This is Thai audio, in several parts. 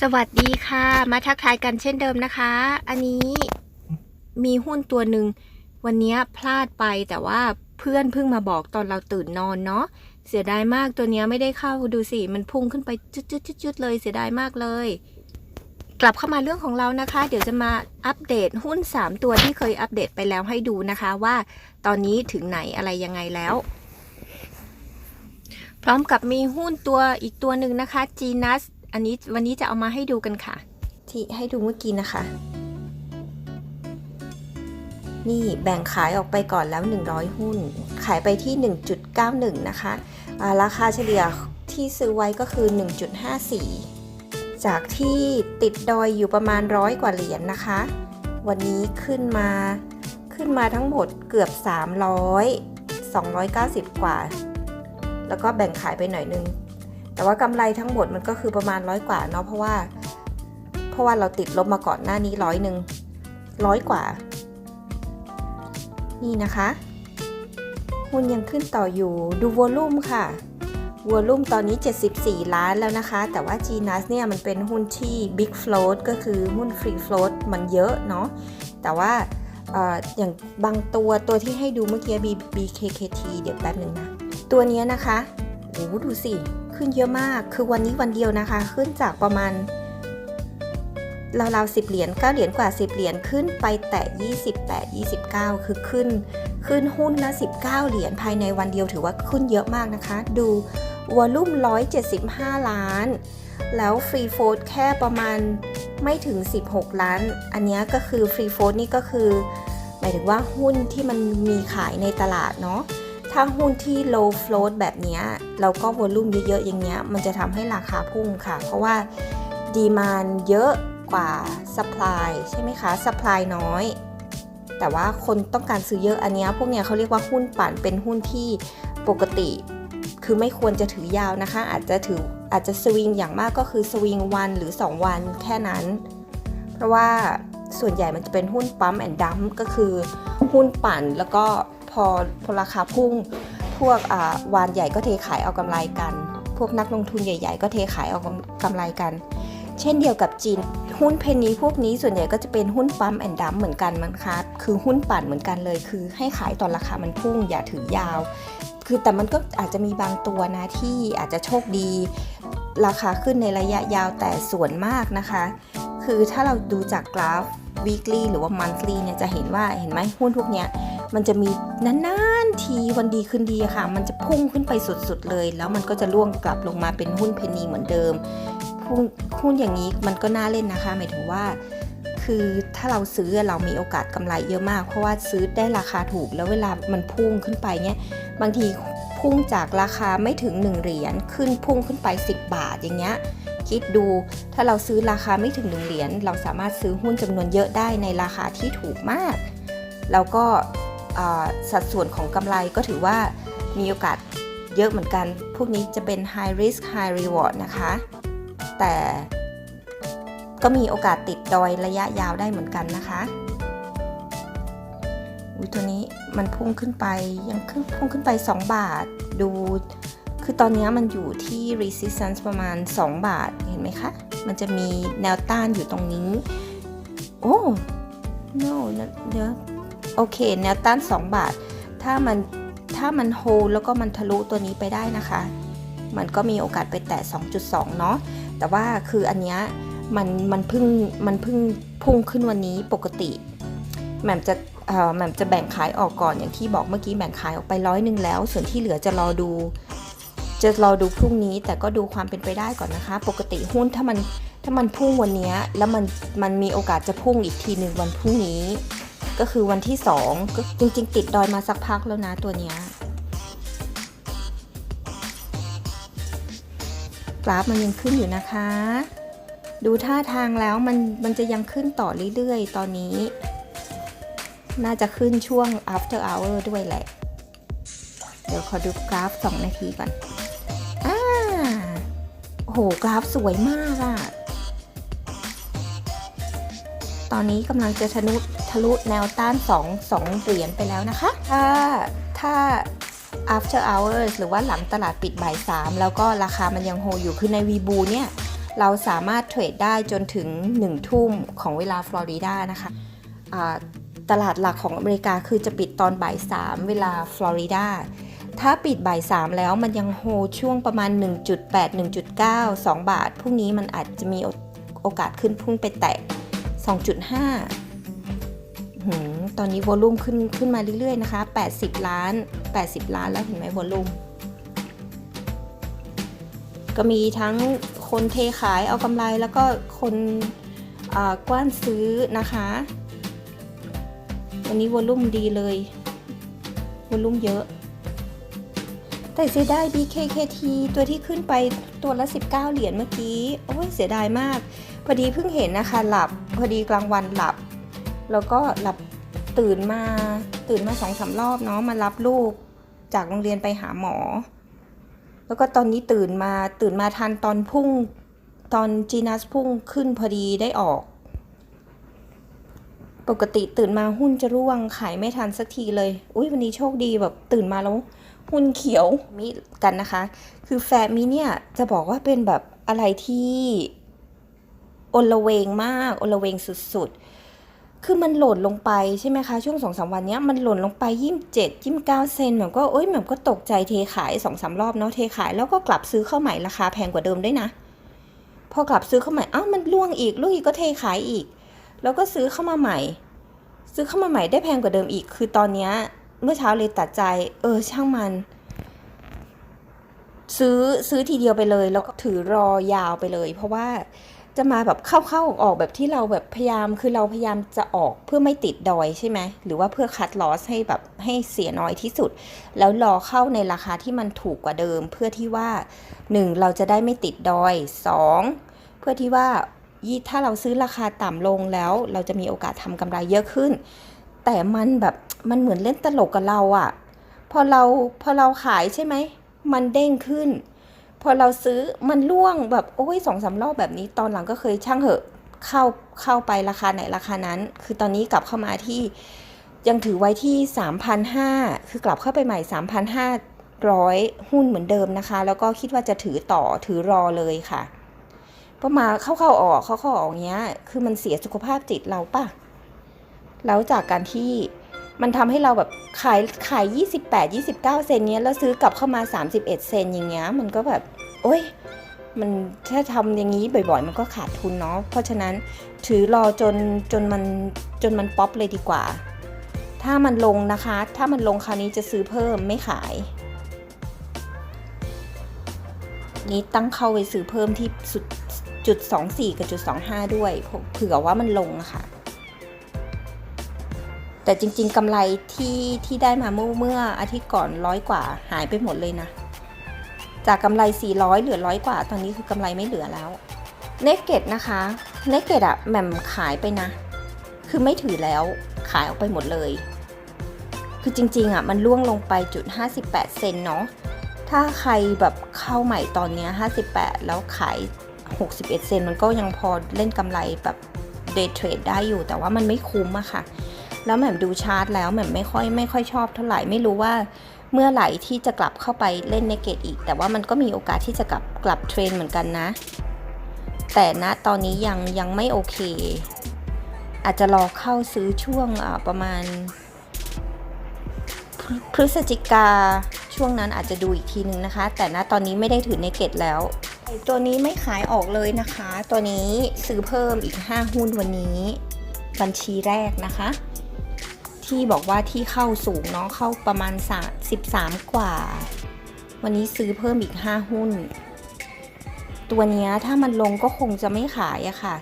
สวัสดีค่ะ มาทักทายกันเช่นเดิมนะคะ อันนี้มีหุ้นตัวหนึ่งวันนี้พลาดไปแต่ว่าเพื่อนเพิ่งมาบอกตอนเราตื่นนอนเนาะเสียดายมากตัวนี้ไม่ได้เข้าดูสิ มันพุ่งขึ้นไปจุดๆๆเลยเสียดายมากเลย กลับเข้ามาเรื่องของเรานะคะ เดี๋ยวจะมาอัปเดตหุ้น 3 ตัวที่เคยอัปเดตไปแล้วให้ดูนะคะว่าตอนนี้ถึงไหนอะไรยังไงแล้ว พร้อมกับมีหุ้นตัวอีกตัวหนึ่งนะคะ Gnas อันนี้วันนี้จะเอามาให้ดูกันค่ะ ที่ให้ดูเมื่อกี้นะคะ นี่แบ่งขายออกไปก่อนแล้ว 100 หุ้น ขายไปที่ 1.91 นะคะาราคาเฉลี่ยที่ซื้อไว้ก็คือ 1.54 จากที่ติดดอยอยู่ประมาณร้อยกว่าเหรียญนนะคะ วันนี้ขึ้นมาขึ้นมาทั้งหมดเกือบ 300 290 กว่า แล้วก็แบ่งขายไปหน่อยนึง แต่ว่ากำไรทั้งหมดมันก็คือประมาณร้อยกว่าเนาะเพราะว่า เพราะว่าเราติดลบมาก่อนหน้านี้ร้อยหนึ่งร้อยกว่า นี่นะคะหุ้นยังขึ้นต่ออยู่ดูวอลลุ่มค่ะวอลลุ่มตอนนี้ 74 ล้านแล้วนะคะ แต่ว่า GNAS เนี่ยมันเป็นหุ้นที่ Big Float ก็คือหุ้น Free Float มันเยอะเนาะ แต่ว่าอออย่างบางตัวตัวที่ให้ดูเมื่อกี้ BKKT เดี๋ยวแป๊บหนึ่งนะ ตัวนี้นะคะ โอ้ดูสิ ขึ้นเยอะมาก คือวันนี้วันเดียวนะคะ ขึ้นจากประมาณราวๆ10เหรียญ9เหรียญกว่า10เหรียญขึ้นไปแตะ20แตะ29 คือขึ้น ขึ้นหุ้นละ19 เหรียญภายในวันเดียวถือว่าขึ้นเยอะมากนะคะ ดูวอลลุ่ม 175 ล้าน แล้วฟรีโฟดแค่ประมาณไม่ถึง 16 ล้าน อันนี้ก็คือฟรีโฟดนี่ก็คือ หมายถึงว่าหุ้นที่มันมีขายในตลาดเนาะ ถ้าหุ้นที่ low float แบบนี้ยเราก็วอลลุ่มเยอะๆอย่างเงี้ยมันจะทำให้ราคาพุ่งค่ะ เพราะว่าดีมานเยอะกว่า supply ใช่ไหมคะ supply น้อย แต่ว่าคนต้องการซื้อเยอะอันนี้พวกเนี้ยเขาเรียกว่าหุ้นปั่นเป็นหุ้นที่ปกติ คือไม่ควรจะถือยาวนะคะ อาจจะถืออาจจะสวิงอย่างมากก็คือสวิงวันหรือ 2 วันแค่นั้น เพราะว่าส่วนใหญ่มันจะเป็นหุ้นปั๊มแอนด์ดัมก็คือหุ้นปั่นแล้วก็ พอพอราคาพุ่ง พวกวานใหญ่ก็เทขายเอากำไรกัน พวกนักลงทุนใหญ่ ๆ ก็เทขายเอากำไรกัน เช่นเดียวกับจีน หุ้นเพนนีพวกนี้ส่วนใหญ่ก็จะเป็นหุ้นปั๊มแอนด์ดัมเหมือนกันมั้งคะคือหุ้นปั่นเหมือนกันเลย คือให้ขายตอนราคามันพุ่งอย่าถือยาว คือแต่มันก็อาจจะมีบางตัวนะที่อาจจะโชคดี ราคาขึ้นในระยะยาวแต่ส่วนมากนะคะ คือถ้าเราดูจากกราฟ weekly หรือว่า monthly เนี่ยจะเห็นว่าเห็นไหมหุ้นพวกเนี้ย มันจะมีนานๆทีวันดีคืนดีค่ะ มันจะพุ่งขึ้นไปสุดๆเลย แล้วมันก็จะล่วงกลับลงมาเป็นหุ้นเพนนีเหมือนเดิมหุ้นหุ้นอย่างนี้มันก็น่าเล่นนะคะ หมายถึงว่า คือถ้าเราซื้อเรามีโอกาสกำไรเยอะมาก เพราะว่าซื้อได้ราคาถูกแล้วเวลามันพุ่งขึ้นไปเนี่ยบางทีพุ่งจากราคาไม่ถึง 1 เหรียญขึ้นพุ่งขึ้นไป 10 บาทอย่างเงี้ยคิดดูถ้าเราซื้อราคาไม่ถึง 1 เหรียญเราสามารถซื้อหุ้นจำนวนเยอะได้ในราคาที่ถูกมาก แล้วก็ สัดส่วนของกำไรก็ถือว่ามีโอกาสเยอะเหมือนกัน พวกนี้จะเป็น high risk high reward นะคะ แต่ก็มีโอกาสติดดอยระยะยาวได้เหมือนกันนะคะอุ้ยตัวนี้มันพุ่งขึ้นไปยังขึ้นพุ่งขึ้นไป 2 บาท ดู คือตอนนี้มันอยู่ที่ resistance ประมาณ 2 บาท เห็นไหมคะ มันจะมีแนวต้านอยู่ตรงนี้ โอ้ no เดี๋ยว โอเคแนวต้าน 2 บาท ถ้ามันถ้ามันโฮแล้วก็มันทะลุตัวนี้ไปได้นะคะ มันก็มีโอกาสไปแตะ 2.2 เนาะแต่ว่าคืออันเนี้ยมันมันพิ่งมันพิ่งพุ่งขึ้นวันนี้ปกติแหม่มจะแหม่มจะแบ่งขายออกก่อนอย่างที่บอกเมื่อกี้แบ่งขายออกไปร้อยหนึ่งแล้ว ส่วนที่เหลือจะรอดู จะรอดูพรุ่งนี้แต่ก็ดูความเป็นไปได้ก่อนนะคะ ปกติหุ้นถ้ามันถ้ามันพุ่งวันนี้แล้วมันมันมีโอกาสจะพุ่งอีกทีหนึ่งวันพรุ่งนี้ ก็คือวันที่2ก็จริง ๆ ติดดอยมาสักพักแล้วนะตัวเนี้ยกราฟมันยังขึ้นอยู่นะคะ ดูท่าทางแล้วมันมันจะยังขึ้นต่อเรื่อยๆ ตอนนี้ น่าจะขึ้นช่วง after hour ด้วยแหละ เดี๋ยวขอดูกราฟ 2 นาทีก่อนอ่าโอ้โห กราฟสวยมากอะตอนนี้กำลังจะทะลุะลุแนวต้าน 2 2 เหรียญไปแล้วนะคะ ถ้าถ้า after hours หรือว่าหลังตลาดปิดบ่าย3แล้วก็ราคามันยังโฮอยู่คือในวีบูเนี่ยเราสามารถเทรดได้จนถึง 1 ทุ่มของเวลาฟลอริดานะคะตลาดหลักของอเมริกาคือจะปิดตอนบ่าย3เวลาฟลอริดาถ้าปิดบ่าย3แล้วมันยังโฮช่วงประมาณ 1.8 1.9 2 บาทพรุ่งนี้มันอาจจะมีโอกาสขึ้นพุ่งไปแตะ2.5หืม ตอนนี้วอลุ่มขึ้นขึ้นมาเรื่อยๆนะคะ 80 ล้าน 80 ล้านแล้วเห็นไหมวอลุ่ม ก็มีทั้งคนเทขายเอากำไรแล้วก็คนกว้านซื้อนะคะ วันนี้วอลุ่มดีเลยวอลุ่มเยอะ แต่เสียดาย BKKT ตัวที่ขึ้นไปตัวละ 19 เหรียญเมื่อกี้ โอ้ยเสียดายมาก พอดีเพิ่งเห็นนะคะหลับ พอดีกลางวันหลับ แล้วก็หลับตื่นมาตื่นมาสองสารอบเนาะมารับลูกจากโรงเรียนไปหาหมอ แล้วก็ตอนนี้ตื่นมาตื่นมาทันตอนพุ่งตอนจีนัสพุ่งขึ้นพอดีได้ออก ปกติตื่นมาหุ้นจะร่วงขายไม่ทันสักทีเลย อุ้ยวันนี้โชคดีแบบตื่นมาแล้วหุ้นเขียวมีกันนะคะ คือแฟมิเนี่ยจะบอกว่าเป็นแบบอะไรที่อลเวงมากอลเวงสุดๆ คือมันหล่นลงไปใช่ไหมคะ ช่วงสองสามวันนี้มันหล่นลงไปยี่สิบเจ็ดยี่สิบเก้าเซนแบบก็เอ้ยแบบก็ตกใจเทขายสองสามรอบเนาะเทขายแล้วก็กลับซื้อเข้าใหม่ราคาแพงกว่าเดิมด้วยนะ พอกลับซื้อเข้าใหม่อ้าวมันล่วงอีกล่วงอีกก็เทขายอีก แล้วก็ซื้อเข้ามาใหม่ ซื้อเข้ามาใหม่ได้แพงกว่าเดิมอีก คือตอนเนี้ยเมื่อเช้าเลยตัดใจ เออช่างมัน ซื้อซื้อทีเดียวไปเลย แล้วก็ถือรอยาวไปเลย เพราะว่า จะมาแบบเข้าเข้าออกแบบที่เราแบบพยายามคือเราพยายามจะออกเพื่อไม่ติดดอยใช่ไหมหรือว่าเพื่อคัดลอสให้แบบให้เสียน้อยที่สุด แล้วรอเข้าในราคาที่มันถูกกว่าเดิม เพื่อที่ว่า 1. เราจะได้ไม่ติดดอย 2. เพื่อที่ว่ายี่ถ้าเราซื้อราคาต่ำลงแล้ว เราจะมีโอกาสทำกำไรเยอะขึ้น แต่มันแบบมันเหมือนเล่นตลกกับเราอะพอเราพอเราขายใช่ไหมมันเด้งขึ้น พอเราซื้อมันล่วงแบบโอ้ยสองสามรอบแบบนี้ตอนหลังก็เคยช่างเหอะเข้าเข้าไปราคาไหนราคานั้น คือตอนนี้กลับเข้ามาที่ยังถือไว้ที่ 3,500 คือกลับเข้าไปใหม่ 3,500 หุ้นเหมือนเดิมนะคะ แล้วก็คิดว่าจะถือต่อถือรอเลยค่ะเพระมาเข้าเข้าออกเข้าเข้าออกเงี้ย คือมันเสียสุขภาพจิตเราป่ะแล้วจากการที่มันทำให้เราแบบขายขาย 28 29 เซนเนี้ยแล้วซื้อกลับเข้ามา 31 เซนอย่างเงี้ย มันก็แบบ โอ้ยมันถ้าทำอย่างนี้บ่อยๆ มันก็ขาดทุนเนาะเพราะฉะนั้นถือรอจนจนมันจนมันป๊อปเลยดีกว่า ถ้ามันลงนะคะ ถ้ามันลงคราวนี้จะซื้อเพิ่มไม่ขาย นี้ตั้งเข้าไปซื้อเพิ่มที่สุดจุด24 กับจุด25 ด้วยเผื่อว่ามันลงะค่ะ แต่จริงๆกำไรที่ที่ได้มาเมื่อเมื่ออาทิตย์ก่อนร้อยกว่าหายไปหมดเลยนะ จากกำไร 400 เหลือร้อยกว่า ตอนนี้คือกำไรไม่เหลือแล้วเนกเก็ตนะคะเนกเก็ตอะแหม่มขายไปนะ คือไม่ถือแล้วขายออกไปหมดเลย คือจริงๆอะมันล่วงลงไปจุด 58 เซนเนาะถ้าใครแบบเข้าใหม่ตอนเนี้ย58 แล้วขาย 61 เซนมันก็ยังพอเล่นกำไรแบบเดย์เทรดได้อยู่ แต่ว่ามันไม่คุ้มอะค่ะ แล้วแหม่มดูชาร์ตแล้วแหม่มไม่ค่อยไม่ค่อยชอบเท่าไหร่ไม่รู้ว่า เมื่อไหร่ที่จะกลับเข้าไปเล่นในเกตอีก แต่ว่ามันก็มีโอกาสที่จะกลับกลับเทรนเหมือนกันนะ แต่ณตอนนี้ยังยังไม่โอเค อาจจะรอเข้าซื้อช่วงประมาณ พฤพฤศจิกาช่วงนั้นอาจจะดูอีกทีนึงนะคะ แต่ณตอนนี้ไม่ได้ถือในเกตแล้วตัวนี้ไม่ขายออกเลยนะคะ ตัวนี้ซื้อเพิ่มอีก 5 หุ้นวันนี้ บัญชีแรกนะคะ ที่บอกว่าที่เข้าสูงเนาะเข้าประมาณ13 กว่า วันนี้ซื้อเพิ่มอีก 5 หุ้น ตัวเนี้ยถ้ามันลงก็คงจะไม่ขายอะค่ะ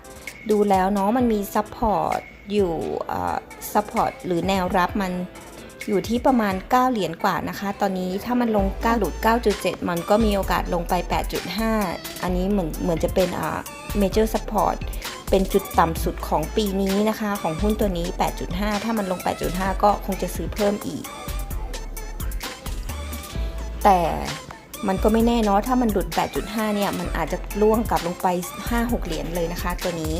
ดูแล้วเนาะมันมีซัพพอร์ตอยู่ซัพพอร์ตหรือแนวรับมันอยู่ที่ประมาณ 9 เหรียญกว่านะคะ ตอนนี้ถ้ามันลง9หลุด9.7 มันก็มีโอกาสลงไป 8.5 อันนี้เหมือนเหมือนจะเป็นอ่า major support เป็นจุดต่ำสุดของปีนี้นะคะ ของหุ้นตัวนี้ 8.5 ถ้ามันลง 8.5 ก็คงจะซื้อเพิ่มอีก แต่มันก็ไม่แน่เนาะถ้ามันหลุด 8.5 เนี่ย มันอาจจะล่วงกลับลงไป 5-6 เหรียญเลยนะคะ ตัวนี้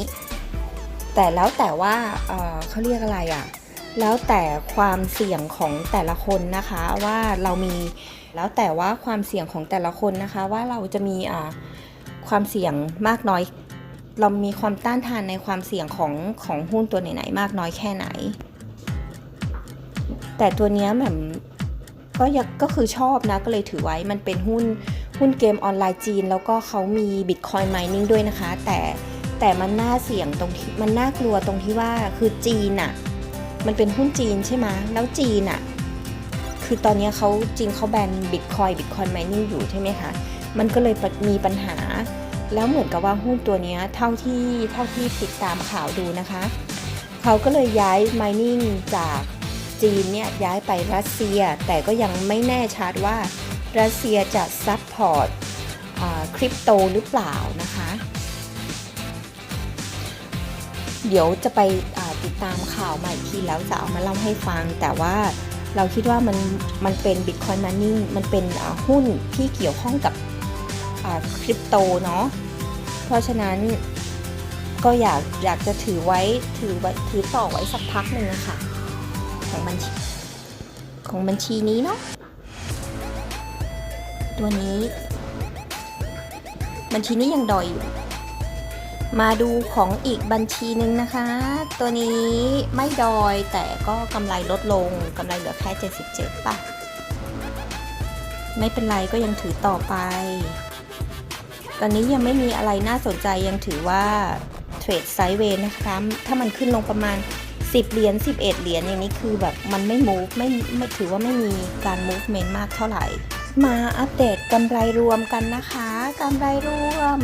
แต่แล้วแต่ว่าเเขาเรียกอะไรอะ่ะ แล้วแต่ความเสี่ยงของแต่ละคนนะคะว่าเรามี แล้วแต่ว่าความเสี่ยงของแต่ละคนนะคะ ว่าเราจะมีความเสี่ยงมากน้อย เรามีความต้านทานในความเสี่ยงของของหุ้นตัวไหนๆมากน้อยแค่ไหน แต่ตัวเนี้ยแหม่มก็ยังก็คือชอบนะก็เลยถือไว้มันเป็นหุ้นหุ้นเกมออนไลน์จีน แล้วก็เขามี Bitcoin Mining ด้วยนะคะ แต่แต่มันน่าเสี่ยงตรงที่มันน่ากลัวตรงที่ว่าคือจีนอะมันเป็นหุ้นจีนใช่ไหมแล้วจีนอะคือตอนนี้เขาจีนเขาแบน Bitcoin Bitcoin Mining อยู่ใช่ไหมคะ มันก็เลยมีปัญหา แล้วเหมือนกับว่าหุ้นตัวนี้เท่าที่เท่าที่ติดตามข่าวดูนะคะ เขาก็เลยย้าย mining จากจีนเนี่ยย้ายไปรัสเซีย แต่ก็ยังไม่แน่ชัดว่ารัสเซียจะซัพพอร์ตคริปโตหรือเปล่านะคะ เดี๋ยวจะไปติดตามข่าวใหม่ทีแล้วจะเอามาเล่าให้ฟัง แต่ว่าเราคิดว่ามันมันเป็น Bitcoin Mining มันเป็นหุ้นที่เกี่ยวข้องกับ คริปโตเนาะเพราะฉะนั้นก็อยากอยากจะถือไว้ถือไว้ถือต่อไว้สักพักหนึ่งอะค่ะของบัญชีของบัญชีนี้เนาะตัวนี้ บัญชีนี้ยังดอยอยู่มาดูของอีกบัญชีหนึ่งนะคะ ตัวนี้ไม่ดอยแต่ก็กำไรลดลงกำไรเหลือแค่ 77ป่ะ ไม่เป็นไรก็ยังถือต่อไป ตอนนี้ยังไม่มีอะไรน่าสนใจยังถือว่าเทรดไซด์เวย์นะคะ ถ้ามันขึ้นลงประมาณ 10 เหรียญ11 เหรียญอย่างนี้คือแบบมันไม่ move ไม่ไม่ถือว่าไม่มีการ movement มากเท่าไหร่ มาอัปเดตกำไรรวมกันนะคะกำไรรวม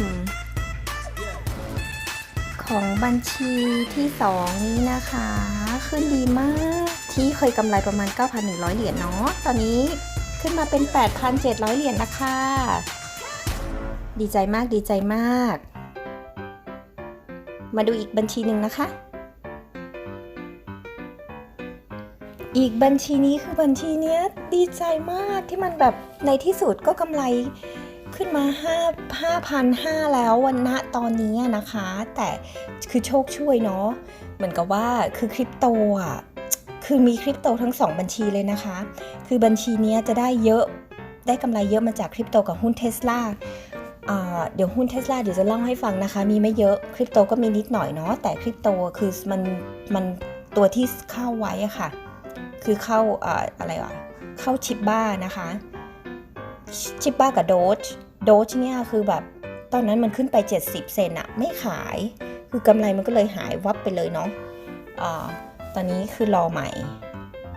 ของบัญชีที่ 2 นี้นะคะ ขึ้นดีมาก ที่เคยกำไรประมาณ 9,100 เหรียญเนาะตอนนี้ขึ้นมาเป็น 8,700 เหรียญนะคะ ดีใจมากดีใจมาก มาดูอีกบัญชีหนึ่งนะคะ อีกบัญชีนี้คือบัญชีเนี้ยดีใจมากที่มันแบบในที่สุดก็กำไรขึ้นมา5 5,500 แล้ววันณตอนนี้นะคะ แต่คือโชคช่วยเนาะเหมือนกับว่าคือคริปโตอะคือมีคริปโตทั้ง 2 บัญชีเลยนะคะ คือบัญชีนี้จะได้เยอะได้กำไรเยอะมาจากคริปโตกับหุ้นเทสลา เดี๋ยวหุ้นเทสลาเดี๋ยวจะเล่าให้ฟังนะคะ มีไม่เยอะคริปโตก็มีนิดหน่อยเนาะแต่คริปโตคือมันมันตัวที่เข้าไว้อะค่ะ คือเข้าอะไรวะเข้าชิปบ้านะคะชิปบ้ากับโดจโดจเนี่ยคือแบบตอนนั้นมันขึ้นไป 70 เซนอะไม่ขาย คือกำไรมันก็เลยหายวับไปเลยเนาะอะตอนนี้คือรอใหม่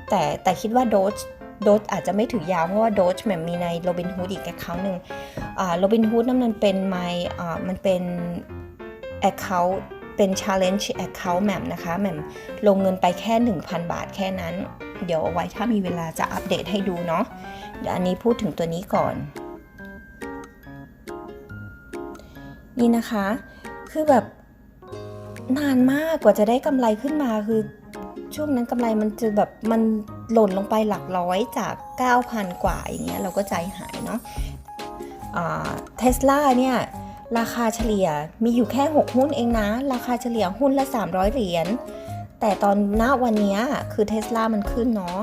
แต่แต่คิดว่าโดจ โดจอาจจะไม่ถือยาวเพราะว่าโดจแบบมีในโรบินฮูดอีกแอคเคาท์หนึ่งโรบินฮูดนั่นมันเป็นไมอ่ามันเป็นแอคเคาท์เป็น challenge account แหม่มนะคะแหม่มลงเงินไปแค่ 1,000 บาทแค่นั้น เดี๋ยวเอาไว้ถ้ามีเวลาจะอัปเดตให้ดูเนาะเดี๋ยวอันนี้พูดถึงตัวนี้ก่อน นี่นะคะ คือแบบนานมากกว่าจะได้กำไรขึ้นมาคือ ช่วงนั้นกำไรมันจะแบบมันหล่นลงไปหลักร้อยจาก 9,000 กว่าอย่างเงี้ยเราก็ใจหายเนาะเทสลาเนี่ยราคาเฉลี่ยมีอยู่แค่ 6 หุ้นเองนะ ราคาเฉลี่ยหุ้นละ 300 เหรียญ แต่ตอนณวันนี้คือเทสลามันขึ้นเนาะ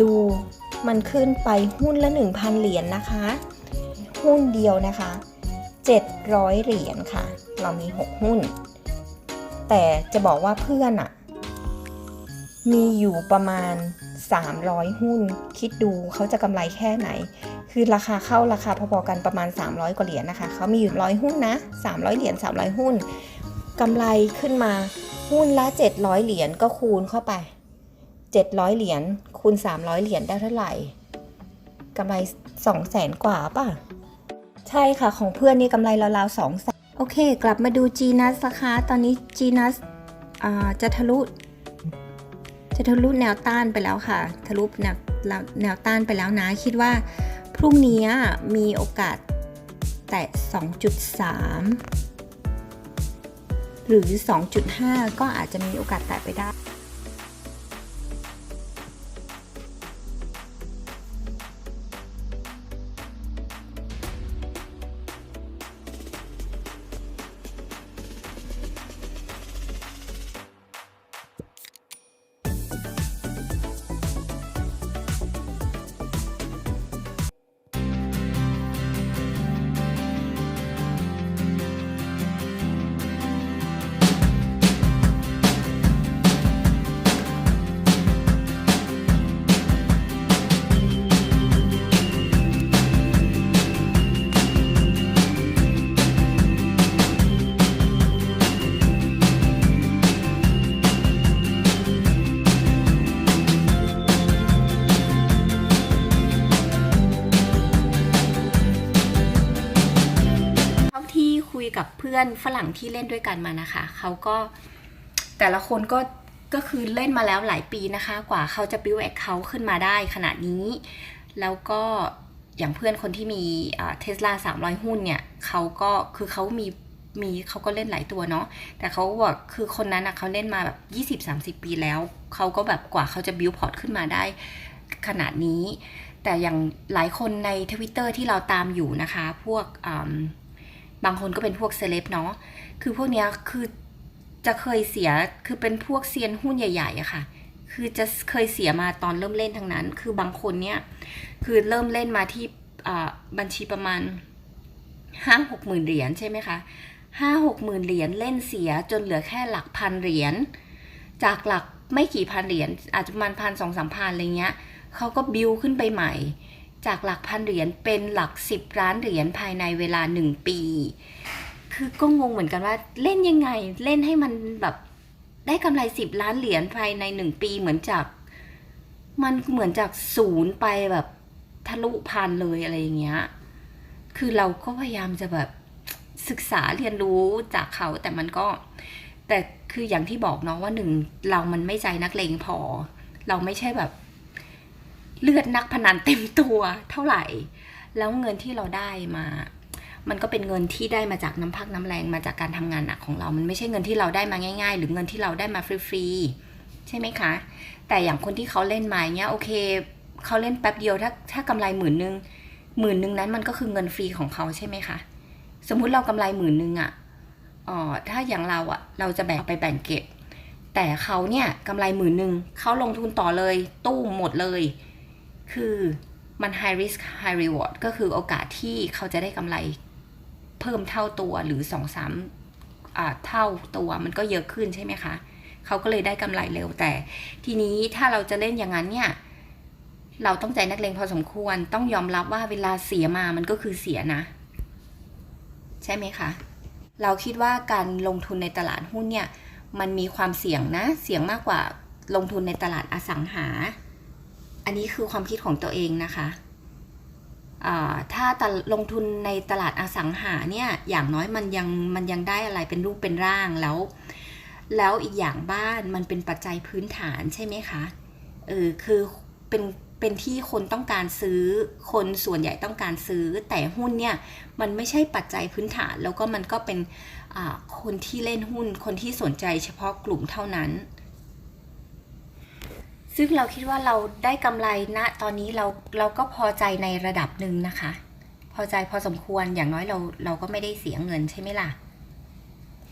ดูมันขึ้นไปหุ้นละ 1,000 เหรียญนะคะ หุ้นเดียวนะคะ 700 เหรียญค่ะ เรามี 6 หุ้น แต่จะบอกว่าเพื่อนอะมีอยู่ประมาณ 300 หุ้น คิดดูเขาจะกำไรแค่ไหน คือราคาเข้าราคาพอๆกันประมาณ 300 กว่าเหรียญนะคะเขามีอยู่ร้อยหุ้นนะ 300 เหรียญ300 หุ้นกำไรขึ้นมาหุ้นละ 700 เหรียญก็คูณเข้าไป 700 เหรียญคูณ 300 เหรียญได้เท่าไหร่กำไร 200,000กว่าป่ะ ใช่ค่ะของเพื่อนนี่กำไรราวๆ2แสน อเค กลับมาดูจีนัสนะคะ ตอนนี้จีนัสจะทะลุ จะทะลุแนวต้านไปแล้วค่ะ ทะลุแนวแนวต้านไปแล้วนะ คิดว่าพรุ่งนี้มีโอกาสแตะ 2.3 หรือ 2.5 ก็อาจจะมีโอกาสแตะไปได้ กับเพื่อนฝรั่งที่เล่นด้วยกันมานะคะ เขาก็แต่ละคนก็ก็คือเล่นมาแล้วหลายปีนะคะ กว่าเขาจะ build account ขึ้นมาได้ขนาดนี้ แล้วก็อย่างเพื่อนคนที่มีเทสลา300หุ้นเนี่ยเขาก็คือเขามีมีเขาก็เล่นหลายตัวเนาะแต่เขาบอกคือคนนั้นนะเขาเล่นมาแบบ 20-30 ปีแล้ว เขาก็แบบกว่าเขาจะบิวพอร์ตขึ้นมาได้ขนาดนี้ แต่อย่างหลายคนในทวิตเตอร์ที่เราตามอยู่นะคะ พวก บางคนก็เป็นพวกเซเลบเนาะคือพวกเนี้ยคือจะเคยเสียคือเป็นพวกเซียนหุ้นใหญ่ๆอะค่ะ คือจะเคยเสียมาตอนเริ่มเล่นทั้งนั้น คือบางคนเนี่ยคือเริ่มเล่นมาที่บัญชีประมาณห้าหกหมื่นเหรียญใช่ไหมคะห้าหกหมื่นเหรียญเล่นเสียจนเหลือแค่หลักพันเหรียญจากหลักไม่กี่พันเหรียญอาจจะประมาณพันสองสามพันอะไรเงี้ยเขาก็บิวขึ้นไปใหม่ จากหลักพันเหรียญเป็นหลักสิบล้านเหรียญภายในเวลาหนึ่งปี คือก็งงเหมือนกันว่าเล่นยังไงเล่นให้มันแบบได้กำไรสิบล้านเหรียญภายในหนึ่งปีเหมือนจาก มันเหมือนจากศูนย์ไปแบบทะลุพันเลยอะไรอย่างเงี้ย คือเราก็พยายามจะแบบศึกษาเรียนรู้จากเขาแต่มันก็ แต่คืออย่างที่บอกเนาะว่าหนึ่งเรามันไม่ใจนักเลงพอ เราไม่ใช่แบบ เลือดนักพนันเต็มตัวเท่าไหร่ แล้วเงินที่เราได้มา มันก็เป็นเงินที่ได้มาจากน้ำพักน้ำแรงมาจากการทำงานหนักของเรา มันไม่ใช่เงินที่เราได้มาง่าย ๆ หรือเงินที่เราได้มาฟรีๆใช่ไหมคะ แต่อย่างคนที่เขาเล่นมาเนี้ยโอเคเขาเล่นแป๊บเดียวถ้าถ้ากำไรหมื่นนึงหมื่นนึงนั้นมันก็คือเงินฟรีของเขาใช่ไหมคะสมมุติเรากำไรหมื่นนึงอะอ๋อถ้าอย่างเราอะเราจะแบ่งไปแบ่งเก็บ แต่เขาเนี่ยกำไรหมื่นนึงเขาลงทุนต่อเลย ตู้หมดเลย คือมัน high risk high reward ก็คือโอกาสที่เขาจะได้กำไรเพิ่มเท่าตัวหรือสองสามเท่าตัวมันก็เยอะขึ้นใช่ไหมคะ เขาก็เลยได้กำไรเร็วแต่ ทีนี้ถ้าเราจะเล่นอย่างนั้นเนี่ย เราต้องใจนักเลงพอสมควรต้องยอมรับว่าเวลาเสียมามันก็คือเสียนะ ใช่ไหมคะ เราคิดว่าการลงทุนในตลาดหุ้นเนี่ย มันมีความเสี่ยงนะ เสี่ยงมากกว่าลงทุนในตลาดอสังหา อันนี้คือความคิดของตัวเองนะคะถ้าตลลงทุนในตลาดอสังหาเนี่ยอย่างน้อยมันยังมันยังได้อะไรเป็นรูปเป็นร่างแล้ว แล้วอีกอย่างบ้านมันเป็นปัจจัยพื้นฐานใช่ไหมคะเออคือเป็นเป็นที่คนต้องการซื้อคนส่วนใหญ่ต้องการซื้อ แต่หุ้นเนี่ยมันไม่ใช่ปัจจัยพื้นฐาน แล้วก็มันก็เป็นคนที่เล่นหุ้น คนที่สนใจเฉพาะกลุ่มเท่านั้น ซึ่งเราคิดว่าเราได้กำไรณตอนนี้เราเราก็พอใจในระดับหนึ่งนะคะ พอใจพอสมควรอย่างน้อยเราเราก็ไม่ได้เสียเงินใช่ไหมล่ะ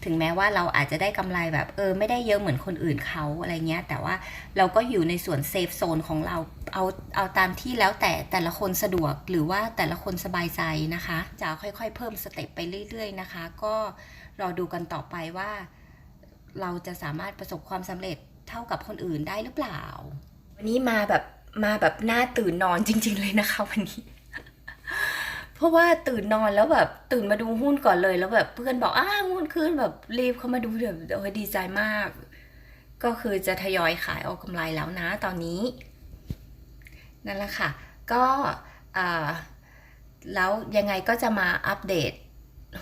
ถึงแม้ว่าเราอาจจะได้กำไรแบบเออไม่ได้เยอะเหมือนคนอื่นเขาอะไรเงี้ย แต่ว่าเราก็อยู่ในส่วนเซฟโซนของเราเอาเอาตามที่แล้วแต่แต่ละคนสะดวกหรือว่าแต่ละคนสบายใจนะคะจะค่อยๆ เพิ่มสเต็ปไปเรื่อย ๆ นะคะ ก็รอดูกันต่อไปว่า เราจะสามารถประสบความสำเร็จ เท่ากับคนอื่นได้หรือเปล่า วันนี้มาแบบมาแบบหน้าตื่นนอนจริง ๆ เลยนะคะวันนี้ เพราะว่าตื่นนอนแล้วแบบตื่นมาดูหุ้นก่อนเลย แล้วแบบเพื่อนบอกอ้าหุ้นขึ้นแบบรีบเข้ามาดูแบบโอ้ยดีใจมาก ก็คือจะทยอยขายเอากำไรแล้วนะตอนนี้นั่นแหละค่ะ ก็แล้วยังไงก็จะมาอัปเดต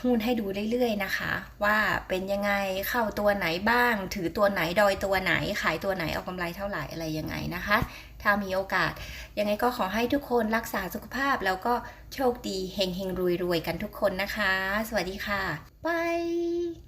หุ้นให้ดูเรื่อยๆนะคะ ว่าเป็นยังไงเข้าตัวไหนบ้าง ถือตัวไหนดอยตัวไหน ขายตัวไหนเอากำไรเท่าไหร่อะไรยังไงนะคะ ถ้ามีโอกาส ยังไงก็ขอให้ทุกคนรักษาสุขภาพแล้วก็โชคดีเฮงเฮงรวยรวยกันทุกคนนะคะ สวัสดีค่ะบาย